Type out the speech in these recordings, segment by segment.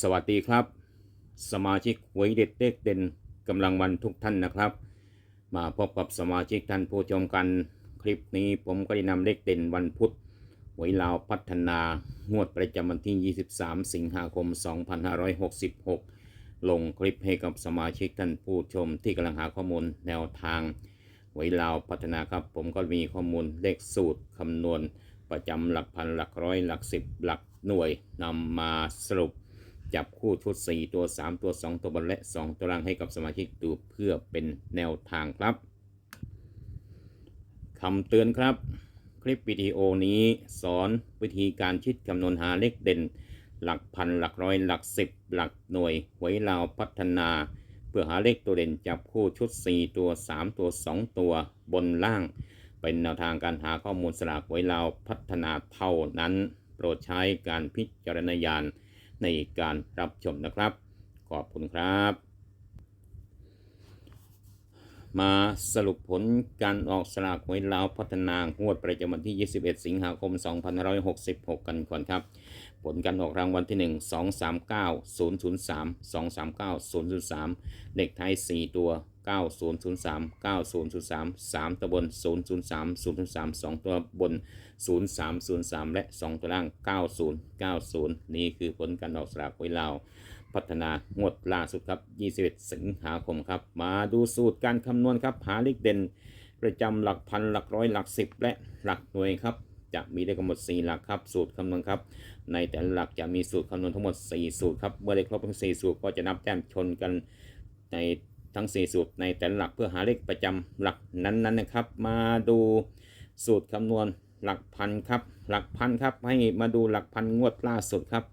สวัสดีครับ สมาชิกหวยเด็ดเลขเด่นกำลังวันทุกท่านนะครับ มาพบกับสมาชิกท่านผู้ชมกัน คลิปนี้ผมก็ได้นำเลขเด่นวันพุธหวยลาวพัฒนางวดประจำวันที่ 23 สิงหาคม 2566 ลงคลิปให้กับสมาชิกท่านผู้ชมที่กำลังหาข้อมูลแนวทางหวยลาวพัฒนาครับ ผมก็มีข้อมูลเลขสูตรคำนวณ ประจำหลักพันหลักร้อยหลักสิบหลักหน่วยนำมาสรุป จับคู่ชุด 4 ตัว 3 ตัว 2 ตัวบนและ 2 ตัวล่างให้กับสมาชิกดูเพื่อเป็นแนวทางครับคำเตือนครับ คลิปวิดีโอนี้สอนวิธีการคิดคำนวณหาเลขเด่น หลักพันหลักร้อยหลักสิบหลักหน่วยหวยลาวพัฒนา เพื่อหาเลขตัวเด่นจับคู่ชุด 4 ตัว 3 ตัว 2 ตัวบนล่าง เป็นแนวทางการหาข้อมูลสลากหวยลาวพัฒนาเท่านั้น โปรดใช้การพิจารณญาณ ในการรับชมนะครับ ขอบคุณครับ มาสรุปผลการออกสลากหวยลาวพัฒนางวดประจำวันที่ 21 สิงหาคม 2566 กันก่อนครับ ผลการออกรางวัลที่ 1 2 3 9 0 0 3 2 3 9 0 0 3 เลขท้าย 4 ตัว 9003 9003 3 ตัวบน 003 003 2 ตัวบน 0303 และ 2 ตัวล่าง 9090 นี่คือผลการออกสลากหวยลาวพัฒนางวดล่าสุดครับ 21 สิงหาคมครับ มาดูสูตรการคำนวณครับ หาเลขเด่น ประจำหลักพันหลักร้อยหลักสิบและหลักหน่วยครับจะมีได้กำหนด 4 หลักครับ สูตรคำนวณครับ ในแต่ละหลักจะมีสูตรคำนวณทั้งหมด 4 สูตรครับ เมื่อได้ครบทั้ง 4 สูตรก็จะนับแต้มชนกันใน ทั้ง 4 สูตรในแต่ละหลักเพื่อหาเลขประจำหลักนั้นๆนะครับ มาดูสูตรคำนวณหลักพันครับ หลักพันครับ ให้มาดูหลักพันงวดล่าสุดครับ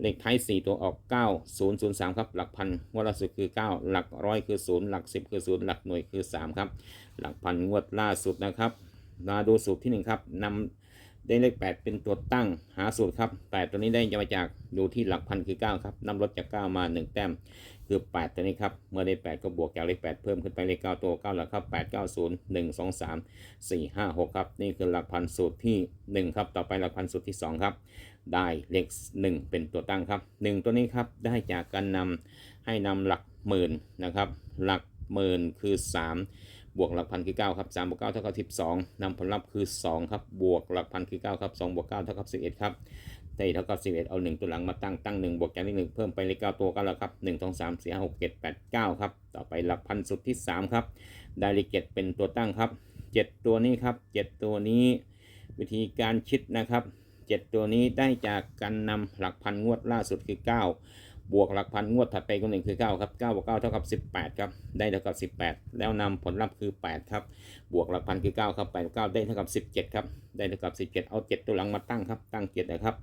เลขท้าย 4 ตัวออก 9 0 0 3 ครับ หลักพันงวดล่าสุดคือ 9 หลักร้อยคือ 0 หลัก 10 คือ 0 หลักหน่วยคือ 3 ครับ หลักพันงวดล่าสุดนะครับ มาดูสูตรที่ 1 ครับนำ ได้เลข 8 เป็นตัวตั้งหาสูตรครับ8ตัวนี้ได้มาจากดูที่หลักพันคือ 9 ครับนำลดจาก 9 มา 1 แต้ม คือ 8 ตัวนี้ครับ เมื่อได้ 8 ก็บวกจากเลข 8 เพิ่มขึ้นไปเลข 9 ตัว9หลักครับ 8 9 0 1 2 3 4 5 6 ครับ นี่คือหลักพันสูตรที่ 1 ครับ ต่อไปหลักพันสูตรที่ 2 ครับ ได้เลข 1 เป็นตัวตั้งครับ 1 ตัวนี้ครับได้จากการนำให้นำหลักหมื่นนะครับ หลักหมื่นคือ 3 บวกหลักพันคือ9ครับ3บวก9เท่ากับ12นำผลลัพธ์คือ 2 ครับ บวกหลักพันคือ9ครับ2บวก9เท่ากับ11 ครับได้เท่ากับ11 เอา 1 ตัวหลังมาตั้งตั้ง 1 บวกจากเลข1เพิ่มไปเลข9ตัวก็แล้วครับ 1 2 3 4 5 6 7 8 9 ครับ ต่อไปหลักพันสุดที่ 3 ครับ ได้เลข7เป็นตัวตั้งครับ 7 ตัวนี้ครับ 7 ตัวนี้ วิธีการคิดนะครับ 7 ตัวนี้ได้จากการนำหลักพันงวดล่าสุดคือ 9 บวกหลักพันงวดถัดไปก็หนึ่งคือ9ครับ9บวก9เท่ากับ 18ครับได้เท่ากับ 18 แล้วนำผลลัพธ์คือ 8 ครับ บวกหลักพันคือ 9 ครับ8 9 ได้เท่ากับ 17 ครับได้เท่ากับ17เอา7ตัวหลังมาตั้งครับ ตั้ง7นะครับ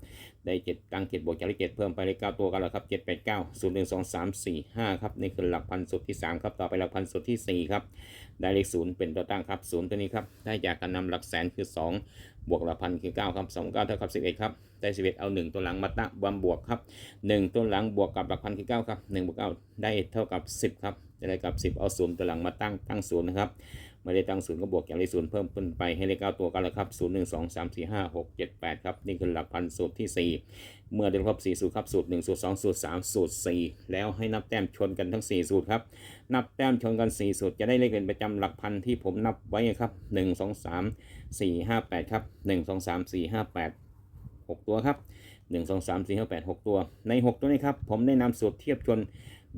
ได้7ตั้ง7บวกจากเลข7เพิ่มไปเลข9ตัวกันแล้วครับ7 8 9 0 1 2 3 4 5ครับนี่คือหลักพันสุดที่3ครับ ต่อไปหลักพันสุดที่4ครับ ได้เลข0เป็นตัวตั้งครับ0ตัวนี้ครับ ได้จากการนำหลักแสนคือ2บวกหลักพันคือ9ครับ2 9เท่ากับ11ครับ ได้11เอา1ตัวหลังมาตั้งบวมบวกครับ1ตัวหลังบวกกับหลักพันคือ9ครับ1บวก9ได้เท่ากับ10ครับได้กับ10เอา0ตัวหลังมาตั้งตั้ง0นะครับ ไม่ได้ตั้ง0ก็บวกจากเลข0เพิ่มขึ้นไปให้เลข9ตัวกันแล้วครับ0 1 2 3 4 5 6 7 8ครับนี่คือหลักพันสูตรที่4เมื่อได้ครบ4สูตรครับสูตร1สูตร2สูตร3สูตร4แล้วให้นับแต้มชนกันทั้ง4สูตรครับนับแต้มชนกัน4สูตรจะได้เลขเป็นประจำหลักพันที่ผมนับไว้ครับ1 2 3 4 5 8ครับ1 2 3 4 5 8 6ตัวครับ1 2 3 4 5 8 6ตัว ใน6ตัวนี้ครับผมได้นำสูตรเทียบชน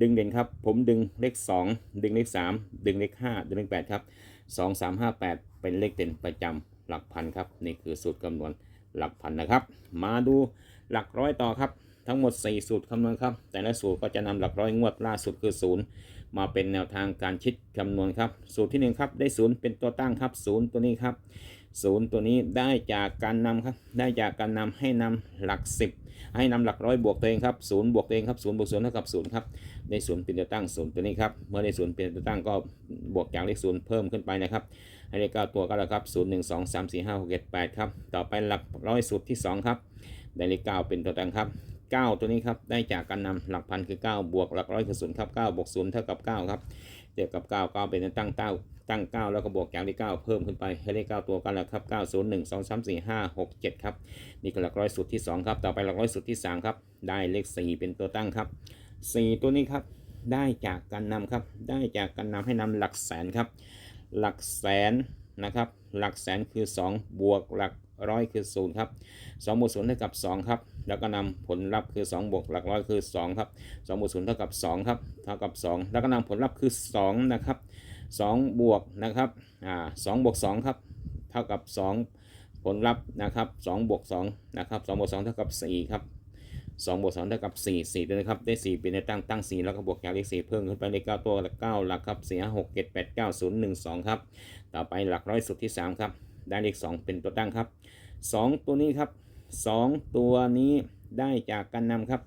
ดึงเด่นครับ ผมดึงเลข2ดึงเลข3ดึงเลข5ดึงเลข8ครับ 2 3 5 8 เป็นเลขเด่นประจำหลักพันครับ นี่คือสูตรคำนวณหลักพันนะครับ มาดูหลักร้อยต่อครับ ทั้งหมด 4 สูตรคำนวณครับ แต่ละสูตรก็จะนำหลักร้อยงวดล่าสุดคือ 0 มาเป็นแนวทางการคิดคำนวณครับ สูตรที่1ครับได้ 0 เป็นตัวตั้งครับ 0 ตัวนี้ครับ ศูนย์ตัวนี้ได้จากการนำครับ ได้จากการนำให้นำหลัก 10 ให้นำหลักร้อยบวกตัวเองครับศูนย์บวกตัวเองครับศูนย์บวกศูนย์เท่ากับศูนย์ครับในศูนย์เป็นตัวตั้งศูนย์ตัวนี้ครับ เมื่อในศูนย์เป็นตัวตั้งก็บวกจากเลขศูนย์เพิ่มขึ้นไปนะครับ ให้เลขเก้าตัวก็แล้วครับศูนย์หนึ่งสองสามสี่ห้าหกเจ็ดแปดครับ ต่อไปหลักร้อยสูตรที่สองครับได้เลขเก้าเป็นตัวตั้งครับเก้าตัวนี้ครับ ได้จากการนำหลักพันคือเก้าบวกหลักร้อยคือศูนย์ครับเก้าบวกศูนย์เท่ากับเก้าครับเทียบกับเก้าเก้าเป็นตัวตั้งเก้า ตั้ง 9 แล้วก็บวกจากเลข9เพิ่มขึ้นไปให้เลข9ตัวกันแล้วครับ 9 0 1 2 3 4 5 6 7 ครับ นี่คือหลักร้อยสุดที่ 2 ครับ ต่อไปหลักร้อยสุดที่ 3 ครับ ได้เลข 4 เป็นตัวตั้งครับ 4 ตัวนี้ครับ ได้จากการนำครับ ได้จากการนำให้นำหลักแสนครับ หลักแสนนะครับ หลักแสนคือ 2 บวกหลักร้อยคือ0ครับ2บวก0เท่ากับ 2 ครับ แล้วก็นำผลลัพธ์คือ 2 บวกหลักร้อยคือ 2 ครับ2บวก0เท่ากับ 2 ครับ เท่ากับ 2 แล้วก็นำผลลัพธ์คือ 2 นะครับ 2 บวกนะครับอ่า2บวก2ครับเท่ากับ 2 ผลลัพธ์นะครับ2บวก2นะครับ2บวก2เท่ากับ4ครับ2บวก2เท่ากับ 4 4ด้วยนะครับได้ 4 เป็นในตั้งตั้ง 4 แล้วก็บวกจากเลข4เพิ่มขึ้นไปเลข9ตัวละ9หลักครับ4 5 6 7 8 9 0 1 2ครับต่อไปหลักร้อยสุดที่ 3 ครับ ได้เลข 2 เป็นตัวตั้งครับ 2 ตัวนี้ครับ 2 ตัวนี้ได้จากการนำครับ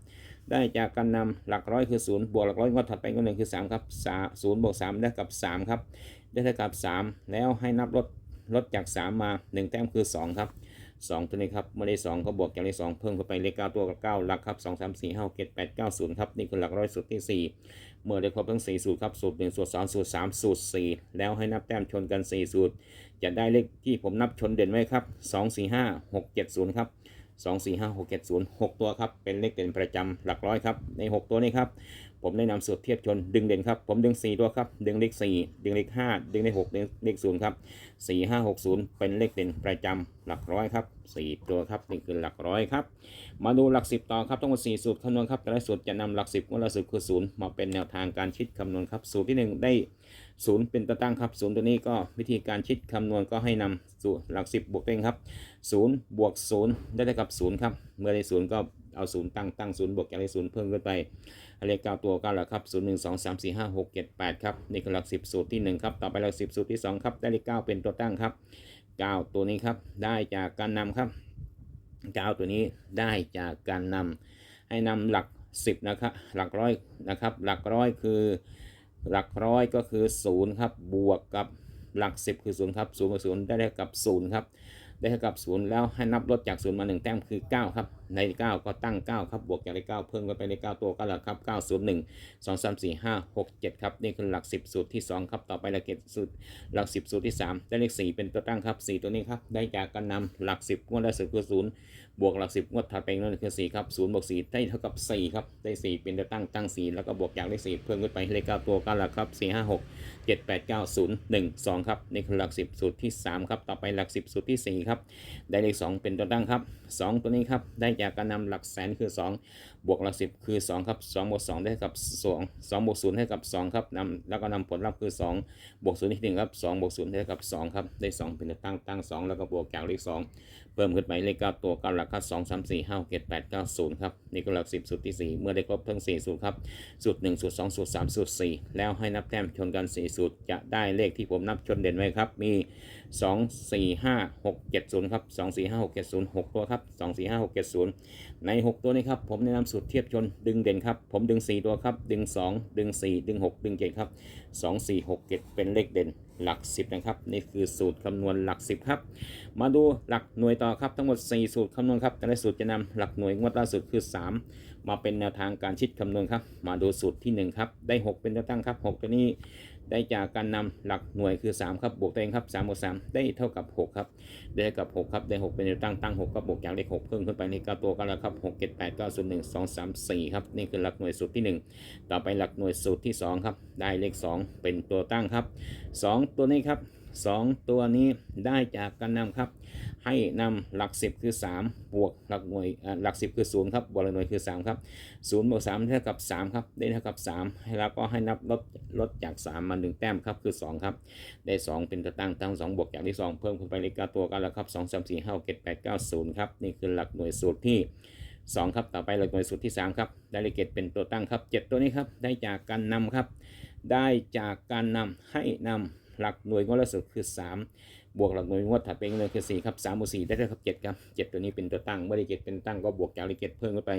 ได้จากการนำหลักร้อยคือ 0 บวกหลักร้อยงวดถัดไปก็หนึ่งคือ 3 ครับ3 0บวก3ได้กับ 3 ครับ ได้เท่ากับ 3 แล้วให้นับลดลดจาก 3 มา 1 แต้มคือ 2 ครับ 2 ตัวนี้ครับเมื่อได้2ก็บวกจากเลข2เพิ่มเข้าไปเลข9ตัวกับ 9 หลักครับ 2 3 4 5 6 7 8 9 0 ครับ นี่คือหลักร้อยสุดที่ 4 เมื่อได้ครบทั้ง 4 สูตรครับ สูตร 1 สูตร 2 สูตร 3 สูตร 4 แล้วให้นับแต้มชนกัน 4 สูตร จะได้เลขที่ผมนับชนเด่นไว้ครับ 2 4 5 6 7 0 ครับ 2 4 5 6 7 0 6 ตัวครับ เป็นเลขเด่นประจำหลักร้อยครับ ใน 6 ตัวนี้ครับ ผมได้นำสูตรเทียบชนดึงเด่นครับ ผมดึง 4 ตัวครับ ดึงเลข 4 ดึงเลข 5 ดึงเลข 6 ดึงเลข 0 ครับ 4 5 6 0 เป็นเลขเด่นประจำหลักร้อยครับ 4 ตัวครับ นี่คือหลักร้อยครับ มาดูหลัก 10 ต่อครับทั้งหมด4สูตรคำนวณครับ แต่ละสูตรจะนำหลัก 10ว่าหลัก10คือ 0 มาเป็นแนวทางการคิดคำนวณครับ สูตรที่ 1 ได้ ศูนย์เป็นตัวตั้งครับศูนย์ตัวนี้ก็วิธีการคิดคำนวณก็ให้นำสูตรหลัก10บวกตัวเองครับศูนย์บวกศูนย์ได้เท่ากับศูนย์ครับ เมื่อได้ศูนย์ก็เอาศูนย์ตั้งตั้งศูนย์บวกจากเลขศูนย์เพิ่มขึ้นไปเลขเก้าตัวเก้าหลักครับศูนย์หนึ่งสองสามสี่ห้าหกเจ็ดแปดครับนี่คือหลักสิบสูตรที่หนึ่งครับต่อไปหลักสิบสูตรที่สองครับได้เลขเก้าเป็นตัวตั้งครับเก้าตัวนี้ครับได้จากการนำครับเก้าตัวนี้ได้จากการนำให้นำหลักสิบนะครับหลักร้อยนะครับหลักร้อยคือ หลักร้อยก็คือ 0 ครับ บวกกับหลัก 10 คือ 0 ครับ0บวก0ได้เท่ากับ 0 ครับ ได้เท่ากับ 0 แล้วให้นับลดจาก 0 มา 1 แต้มคือ 9 ครับ ใน 9 ก็ตั้ง 9 ครับ บวกจากเลข9เพิ่มกันไปเลข9ตัวก็หลักครับ 901 2 3 4 5 6 7 ครับ นี่คือหลัก 10 สูตรที่ 2 ครับ ต่อไปหลักเกตสูตรหลัก 10 สูตรที่ 3 ได้เลข 4 เป็นตัวตั้งครับ 4 ตัวนี้ครับ ได้จากการนำหลัก 10งวดละ10คือ 0 บวกหลัก 10งวดถัดไปนั่นคือ 4 ครับ0บวก4ได้เท่ากับ 4 ครับ ได้ 4 เป็นตัวตั้ง ตั้ง 4 แล้วก็บวกจากเลข 4 เพิ่มขึ้นไปเลข9ตัวก็หลักครับ 4 5 6 7 8 9 0 1 2 ครับ นี่คือหลัก 10 สูตรที่ 3 ครับ ต่อไปหลัก 10 สูตรที่ 4ครับ ได้เลข 2 เป็นตัวตั้งครับ 2 ตัวนี้ครับ ได้จากการนำหลักแสนคือ 2 บวกหลักสิบคือ 2 ครับ2บวก2ได้กับ 2 2บวก0ให้กับ 2 ครับนำแล้วก็นำผลลัพธ์คือ 2 บวก0อีกหนึ่งครับ2บวก0ได้กับ 2 ครับ ได้ 2 เป็นตัวตั้งตั้ง 2 แล้วก็บวกจากเลข 2 พิ่มขึ้นไปเลขเก้าตัวเก้าหลักครับสองสามสี่ห้าเจ็ดแปดเก้าศูนย์ครับนี่ก็หลักสิบสุดที่สี่เมื่อได้ครบทั้งสี่สูตรครับสูตรหนึ่งสูตรสองสูตรสามสูตรสี่แล้วให้นับแต้มชนกันสี่สูตรจะได้เลขที่ผมนับชนเด่นไว้ครับ มีสองสี่ห้าหกเจ็ดศูนย์ครับสองสี่ห้าหกเจ็ดศูนย์หกตัวครับสองสี่ห้าหกเจ็ดศูนย์ในหกตัวนี้ครับผมแนะนำสูตรเทียบชนดึงเด่นครับผมดึงสี่ตัวครับดึงสองดึงสี่ดึงหกดึงเจ็ดครับสองสี่หกเจ็ดเป็นเลขเด่น หลัก 10 นะครับ นี่คือสูตรคำนวณหลัก 10 ครับ มาดูหลักหน่วยต่อครับ ทั้งหมด 4 สูตรคำนวณครับ แต่ละสูตรจะนำหลักหน่วยงวดล่าสุดคือ 3 มาเป็นแนวทางการชิดคำนวณครับ มาดูสูตรที่ 1 ครับ ได้ 6 เป็นตัวตั้งครับ 6 ตัวนี้ ได้จากการนำหลักหน่วยคือ 3 ครับบวกตัวเองครับ3บวก3ได้เท่ากับ 6 ครับ ได้กับ 6 ครับ ได้ 6 เป็นแนวตั้งตั้ง 6 ก็บวกจากเลข 6 เพิ่มขึ้นไปใน9ตัวกันแล้วครับ6 7 8 9 0 1 2 3 4 ครับ นี่คือหลักหน่วยสูตรที่ 1 ต่อไปหลักหน่วยสูตรที่ 2 ครับ ได้เลข 2 เป็นตัวตั้งครับ 2 ตัวนี้ครับ 2 ตัวนี้ได้จากการนำครับ ให้นำหลัก 10 คือ 3 บวกหลักหน่วยหลัก 10 คือ 0 ครับบวกหลักหน่วยคือ 3 ครับ0บวก3เท่ากับ 3 ครับ ได้เท่ากับ 3 แล้วก็ให้นับลดลดจาก 3 มา 1 แต้มครับ คือ 2 ครับ ได้ 2 เป็นตัวตั้งตั้ง 2 บวกจากที่ 2 เพิ่มขึ้นไปเลขตัวกันแล้วครับ 2 3 4 5 6 7 8 9 0 ครับ นี่คือหลักหน่วยสูตรที่2 ครับ ต่อไปหลักหน่วยสูตรที่ 3 ครับ ได้เลขเกตเป็นตัวตั้งครับ 7 ตัวนี้ครับ ได้จากการนำครับ ได้จากการนำให้นำ หลักหน่วยงวดละสุดคือ 3 บวกหลักหน่วยงวดถัดไปเลยคือ4ครับ3บวก4ได้เท่ากับ7ครับ7 ตัวนี้เป็นตัวตั้งเมื่อได้เกตเป็นตั้งก็บวกจากเลขเกตเพิ่มขึ้นไป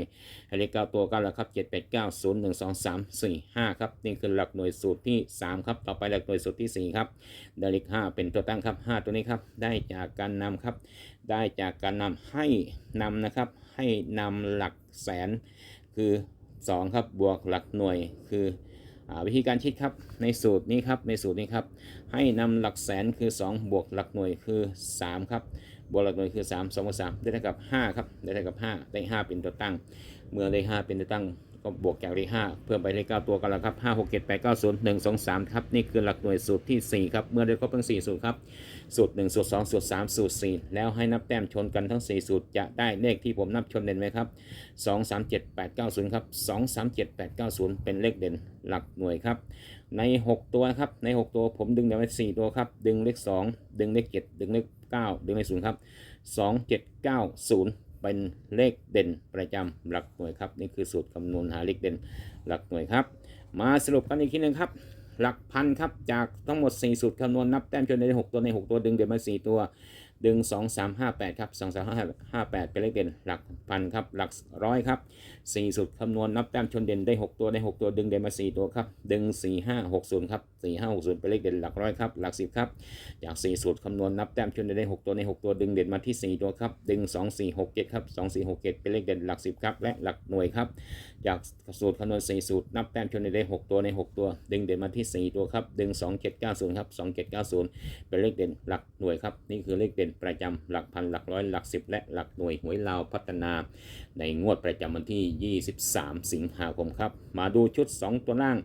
ให้เลข9ตัวกันแล้วครับ7 8 9 0 1 2 3 4 5ครับนี่คือหลักหน่วยสูตรที่ 3 ครับ ต่อไปหลักหน่วยสูตรที่ 4 ครับได้เลข5เป็นตัวตั้งครับ 5 ตัวนี้ครับได้จากการนำครับ ได้จากการนำให้นำนะครับให้นำหลักแสนคือ 2 ครับบวกหลักหน่วยคือ วิธีการคิดครับในสูตรนี้ครับในสูตรนี้ครับให้นำหลักแสนคือ 2 บวกหลักหน่วยคือ 3 ครับบวกหลักหน่วยคือ 3 2บวก3ได้เท่ากับ5ครับได้เท่ากับ5ได้5เป็นตัวตั้ง เมื่อได้5เป็นตัวตั้ง ก็บวกจากเลขห้าเพิ่มไปเลขเก้าตัวกันแล้วครับห้าหกเจ็ดแปดเก้าศูนย์หนึ่งสองสามครับนี่คือหลักหน่วยสูตรที่สี่ครับเมื่อได้ครบทั้งสี่สูตรครับสูตรหนึ่งสูตรสองสูตรสามสูตรสี่แล้วให้นับแต้มชนกันทั้งสี่สูตรจะได้เลขที่ผมนับชนเด่นไหมครับสองสามเจ็ดแปดเก้าศูนย์ครับสองสามเจ็ดแปดเก้าศูนย์เป็นเลขเด่นหลักหน่วยครับในหกตัวครับในหกตัวผมดึงเด้ไว้สี่ตัวครับดึงเลขสองดึงเลขเจ็ดดึงเลขเก้าดึงเลขศูนย์ครับสองเจ็ดเก้าศูนย์ เป็นเลขเด่นประจำหลักหน่วยครับ นี่คือสูตรคำนวณหาเลขเด่นหลักหน่วยครับ มาสรุปกันอีกทีหนึ่งครับ หลักพันครับจากทั้งหมด 4 สูตรคำนวณนับแต้มจนได้6ตัวใน 6 ตัวดึงเด่นมา 4 ตัว ดึง 2 3 5 8ครับ2 3 5 5 8 เป็นเลขเด่นหลักพันครับหลักร้อยครับ4สูตรคำนวณนับแต้มชนเด่นได้ 6 ตัวได้ 6 ตัวดึงเด่นมา 4 ตัวครับดึง 4 5 6 0ครับ4 5 6 0 เป็นเลขเด่นหลักร้อยครับหลัก 10ครับจาก4สูตรคำนวณนับแต้มชนเด่นได้ 6 ตัวใน 6 ตัวดึงเด่นมาที่ 4 ตัวครับดึง 2 4 6 7ครับ2 4 6 7 เป็นเลขเด่นหลัก 10ครับและหลักหน่วยครับจากสูตรคำนวณ 4 สูตรนับแต้มชนเด่นได้ 6 ตัวใน 6 ตัว ดึงเด่นมาที่ 4 ตัวครับดึง 2 7 9 0ครับ2 7 9 0 เป็นเลขเด่นหลักหน่วยครับนี่คือเลขเด่นประจำหลักพันหลักร้อยหลักสิบและหลักหน่วยหวยลาวพัฒนา ในงวดประจำวันที่ 23 สิงหาคมครับ มาดูชุด 2 ตัวล่าง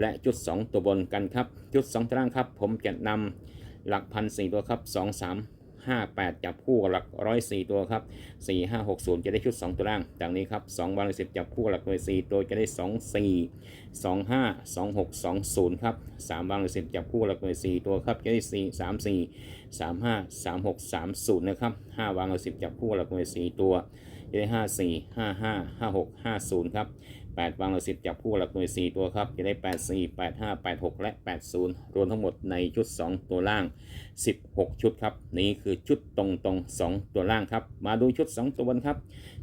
และชุด 2 ตัวบนกันครับ ชุด 2 ตัวล่างครับ ผมจะนำหลักพันสี่ตัวครับ 2 3 5 8 จับคู่กับหลักร้อยสี่ตัวครับ 4 5 6 0 จะได้ชุด 2 ตัวล่างดังนี้ครับ2วันละ10จับคู่กับหลักหน่วย4ตัวจะได้ 2 4 2 5 2 6 2 0 ครับ3วันละ10จับคู่กับหลักหน่วย4ตัวครับจะได้ 4 3 4 3 5 3 6 3 0 นะครับ5วันละ10จับคู่กับหลักหน่วย4ตัวจะได้ห้าสี่ห้าห้าห้าหกห้าศูนย์ครับ แปดวางละสิบจับคู่หลักหน่วยสี่ตัวครับ จะได้แปดสี่แปดห้าแปดหกและแปดศูนย์รวมทั้งหมดในชุดสองตัวล่างสิบหกชุดครับ นี่คือชุดตรงตรงสองตัวล่างครับ มาดูชุดสองตัวบนครับ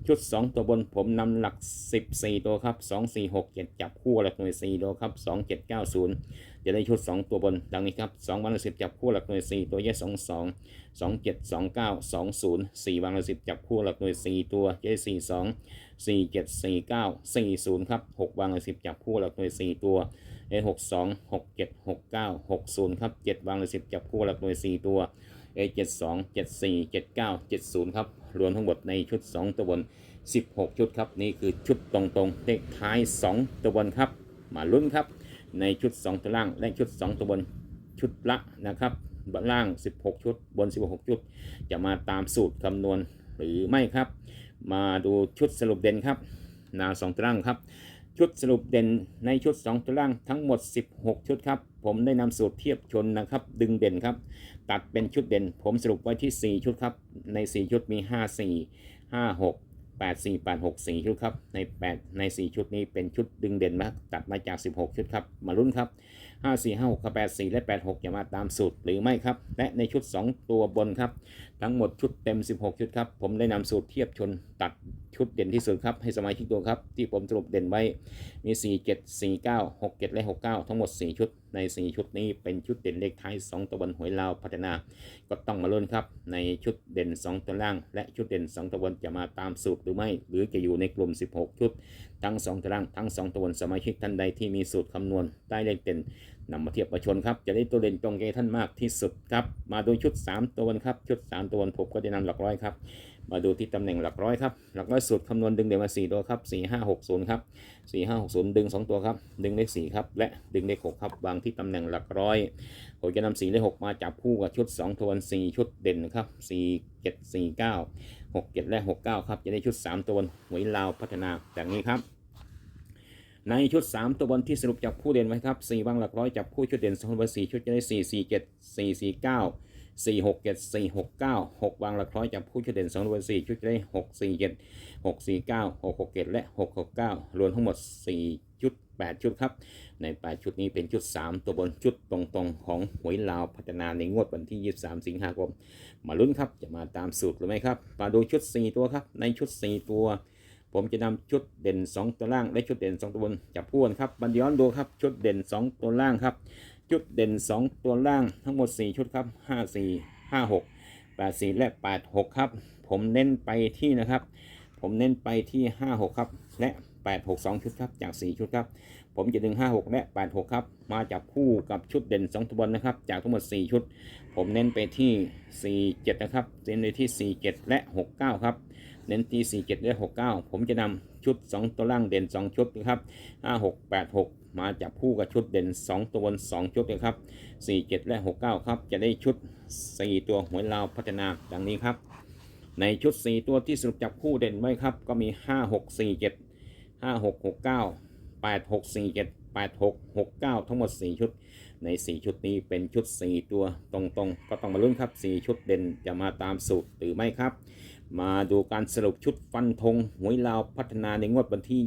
ชุด 2 ตัวบนผมนำหลัก 14 ตัวครับ 2 4 6 7 จับคู่หลักหน่วย 4 ตัวครับ 2 7 9 0 จะได้ชุด 2 ตัวบน ดังนี้ครับ2วันละ10จับคู่หลักหน่วย 4 ตัวแยก2 2 2 7 2 9 2 0 4วันละ10จับคู่หลักหน่วย 4 ตัวแยก4 2 4 7 4 9 4 0 ครับ 6วันละ10 จับคู่หลักหน่วย 4 ตัวเอ6 2 6 7 6 9 6 0 ครับ 7วันละ10 จับคู่หลักหน่วย 4 ตัว A 7 2 7 4 7 9 7 0 ครับ รวมทั้งหมดในชุด 2 ตัวบน 16 ชุดครับ นี่คือชุดตรงๆเลขท้าย 2 ตัวบนครับ มาลุ้นครับ ในชุด 2 ตัวล่างและชุด 2 ตัวบนชุดละนะครับบนล่าง 16 ชุด บน 16 ชุด จะมาตามสูตรคำนวณหรือไม่ครับ มาดูชุดสรุปเด่นครับหนา2ตัวล่างครับ ชุดสรุปเด่นในชุด 2ตัวล่างทั้งหมด 16 ชุดครับ ผมได้นำสูตรเทียบชนนะครับ ดึงเด่นครับ ตัดเป็นชุดเด่น ผมสรุปไว้ที่ 4 ชุดครับ ใน 4 ชุดมี 5 4 5 6 8 4 8 6 4 ชุดครับใน 8 ใน 4 ชุดนี้เป็นชุดดึงเด่นมาตัดมาจาก 16 ชุดครับมาลุ้นครับ 5 4 5 6 8 4 และ 8 6 จะมาตามสูตรหรือไม่ครับ และในชุด 2 ตัวบนครับ ทั้งหมดชุดเต็ม 16 ชุดครับ ผมได้นำสูตรเทียบชนตัดชุดเด่นที่สุดครับ ให้สมาชิกตัวครับ ที่ผมสรุปเด่นไว้มี 4 7 4 9 6 7 และ 6 9 ทั้งหมด 4 ชุด ใน 4 ชุดนี้เป็นชุดเด่นเลขท้าย 2 ตัวบนหวยลาวพัฒนา ก็ต้องมาลุ้นครับ ในชุดเด่น 2 ตัวล่าง และชุดเด่น 2 ตัวบนจะมาตามสูตรหรือไม่ หรือจะอยู่ในกลุ่ม 16 ชุด ทั้ง 2 ตัวล่างทั้ง 2 ตัวบนสมาชิกท่านใดที่มีสูตรคำนวณได้เลขเด่น นำมาเทียบประชนครับ จะได้ตัวเด่นตรงใจท่านมากที่สุดครับ มาดูชุด 3 ตัวครับ ชุด 3 ตัวผมก็จะนำหลักร้อยครับ มาดูที่ตำแหน่งหลักร้อยครับ หลักร้อยสูตรคำนวณดึงเด่นมา 4 ตัวครับ 4 5 6 0 ครับ 4 5 6 0 ดึง 2 ตัวครับ ดึงเลข4ครับ และดึงเลข6ครับ วางที่ตำแหน่งหลักร้อย ผมจะนำ4เลข6มาจับคู่กับชุด 2 ตัว4ชุดเด่นครับ 4 7 4 9 6 7 และ 6 9 ครับ จะได้ชุด 3 ตัวหวยลาวพัฒนาแบบนี้ครับ ในชุด 3 ตัวบนที่สรุปจับคู่เด่นไว้ครับ4วางหลักร้อยจับคู่ชุดเด่น2ตัวบน4ชุดจะได้ 4 4 7 4 4 9 4 6 7 4 6 9 6 วางหลักร้อยจับคู่ชุดเด่น2ตัวบน4ชุดจะได้ 6 4 7 6 4 9 6 6 7 และ 6 6 9 รวมทั้งหมด 4 ชุด 8 ชุดครับ ใน 8 ชุดนี้เป็นชุด 3 ตัวบนชุดตรงๆ ของหวยลาวพัฒนาในงวดวันที่ 23 สิงหาคม มาลุ้นครับ จะมาตามสูตรหรือไม่ครับ มาดูชุด 4 ตัวครับ ในชุด 4 ตัว ผมจะนำชุดเด่น 2 ตัวล่างและชุดเด่น 2 ตัวบนจับพูกันครับบันย้อนดูครับชุดเด่น 2 ตัวล่างครับ ชุดเด่น 2 ตัวล่างทั้งหมด 4 ชุดครับ 5 4 5 6 8 4 และ 8 6 ครับ ผมเน้นไปที่นะครับ ผมเน้นไปที่ 5 6 ครับ และ 8 6 2 ชุดครับจาก 4 ชุดครับ ผมจะดึง 5 6 และ 8 6 ครับ มาจับคู่กับชุดเด่น 2 ตัวบนนะครับ จากทั้งหมด 4 ชุด ผมเน้นไปที่ 4 7 นะครับ เน้นไปที่ 4 7 และ 6 9 ครับ เน้นที่ 4 7 และ 6 9 ผมจะนำชุด 2 ตัวล่างเด่น 2 ชุดนะครับ 5 6 8 6 มาจับคู่กับชุดเด่น 2 ตัวบน 2 ชุดนะครับ 4 7 และ 6 9 ครับ จะได้ชุด 4 ตัวหวยลาวพัฒนาดังนี้ครับ ในชุด 4 ตัวที่สรุปจับคู่เด่นไว้ครับ ก็มี 5 6 4 7 5 6 6 9 8 6 4 7 8 6 6 9 ทั้งหมด 4 ชุด ใน 4 ชุดนี้เป็นชุด 4 ตัวตรงๆ ก็ต้องมาลุ้นครับ 4 ชุดเด่นจะมาตามสูตรหรือไม่ครับ มาดูการสรุปชุดฟันธงหวยลาวพัฒนาในงวดวันที่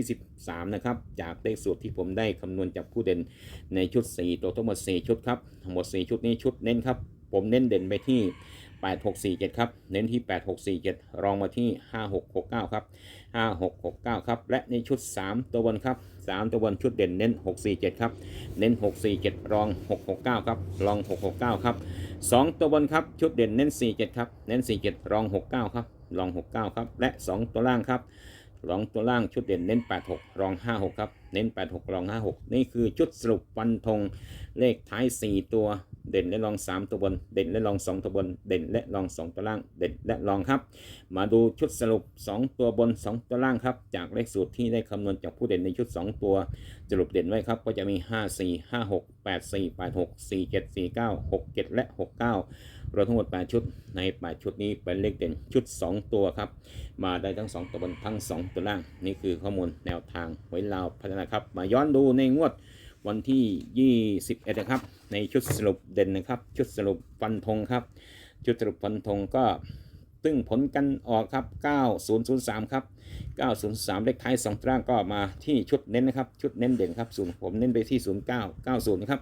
20 23 นะครับ จากเลขสูตรที่ผมได้คำนวณจากผู้เด่นในชุด 4 ตัวทั้งหมด 4 ชุดครับทั้งหมด 4 ชุดนี้ชุดเน้นครับ ผมเน้นเด่นไปที่ 8647 ครับ เน้นที่ 8647 รองมาที่ 5669 ครับ 5669 ครับ และในชุด 3 ตัวบนครับ 3 ตัวบนชุดเด่นเน้น 647 ครับ เน้น 647 รอง 669 ครับ รอง 669 ครับ 2 ตัวบนครับ ชุดเด่นเน้น 47 ครับ เน้น 47 รอง 69 ครับ รอง 69 ครับ และ 2 ตัวล่างครับ รองตัวล่างชุดเด่นเน้น 86 รอง 56 ครับ เน้น 86 รอง 56 นี่คือชุดสรุปฟันธงเลขท้าย 4 ตัวเด่นและรอง 3 ตัวบน เด่นและรอง 2 ตัวบน เด่นและรอง 2 ตัวล่าง เด่นและรองครับ มาดูชุดสรุป 2 ตัวบน 2 ตัวล่างครับ จากเลขสูตรที่ได้คำนวณจากผู้เด่นในชุด 2 ตัวสรุปเด่นไว้ครับ ก็จะมี 5 4 5 6 8 4 8 6 4 7 4 9 6 7 และ 6 9 เราทั้งหมด 8 ชุด ใน 8 ชุดนี้เป็นเลขเด่นชุด 2 ตัวครับ มาได้ทั้ง 2 ตัวบนทั้ง 2 ตัวล่าง นี่คือข้อมูลแนวทางหวยลาวพัฒนาครับ มาย้อนดูในงวดวันที่ 21 นะครับ ในชุดสรุปเด่นนะครับ ชุดสรุปฟันธงครับ ชุดสรุปฟันธงก็ ตึ้งผลกันออกครับ 9003 ครับ 903เลขท้าย2ตารางก็มาที่ชุดเน้นนะครับ ชุดเน้นเด่นครับศูนย์ผมเน้นไปที่ 09 90นะครับ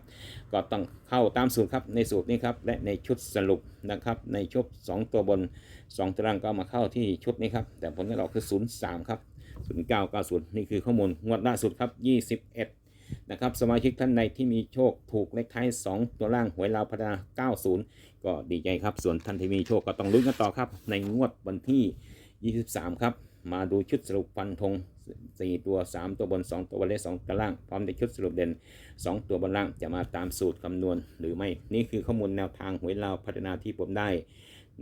ก็ต้องเข้าตามสูตรครับ ในสูตรนี้ครับ และในชุดสรุปนะครับ ในชุด 2 ตัวบน 2ตารางก็มาเข้าที่ชุดนี้ครับ แต่ผลการออกคือ 03 ครับ 0990 นี่คือข้อมูลงวดล่าสุดครับ 21 นะครับสมาชิกท่านใดที่มีโชคถูกเลขท้าย 2 ตัวล่างหวยลาวพัฒนา 90 ก็ดีใจครับ ส่วนท่านที่มีโชคก็ต้องลุ้นกันต่อครับ ในงวดวันที่ 23 ครับ มาดูชุดสรุปฟันธง4 ตัว 3 ตัวบน 2 ตัวบนและ2ตัวล่าง พร้อมในชุดสรุปเด่น 2 ตัวบนล่างจะมาตามสูตรคำนวณหรือไม่ นี่คือข้อมูลแนวทางหวยลาวพัฒนาที่ผมได้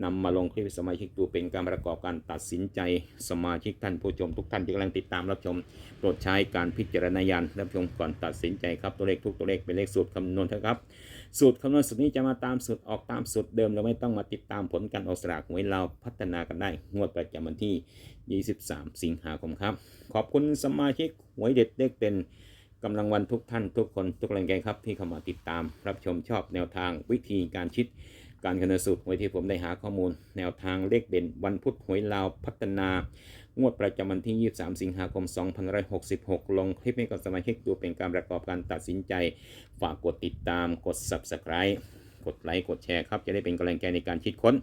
นำมาลงคลิปสมาชิกดูเป็นการประกอบการตัดสินใจสมาชิกท่านผู้ชมทุกท่านที่กำลังติดตามรับชม โปรดใช้การพิจารณาญาณรับชมก่อนตัดสินใจครับตัวเลขทุกตัวเลขเป็นเลขสูตรคำนวณเถอะครับ สูตรคำนวณสูตรนี้จะมาตามสูตรออกตามสูตรเดิมเราไม่ต้องมาติดตามผลการออกสลากหวยเราพัฒนากันได้ งวดประจำวันที่ 23 สิงหาคมครับ ขอบคุณสมาชิกหวยเด็ดเลขเด่นกำลังวันทุกท่านทุกคนทุกแรงใจครับที่เข้ามาติดตามรับชมชอบแนวทางวิธีการคิด การคำนวณสูตรหวยที่ผมได้หาข้อมูล แนวทางเลขเด่นวันพุธหวยลาวพัฒนา งวดประจำวันที่ 23 สิงหาคม 2566 ลงคลิปให้กับสมาชิกดูเป็นการประกอบการตัดสินใจ ฝากกดติดตามกด subscribe กดไลค์กดแชร์ครับจะได้เป็นกำลังใจในการคิดค้น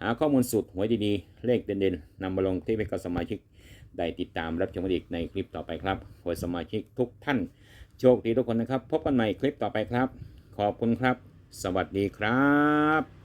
หาข้อมูลสูตรหวยดีๆ เลขเด่นๆนำมาลงคลิปให้กับสมาชิกได้ติดตามรับชมกันอีกในคลิปต่อไปครับขอสมาชิกทุกท่าน โชคดีทุกคนนะครับ พบกันใหม่คลิปต่อไปครับ ขอบคุณครับ สวัสดีครับ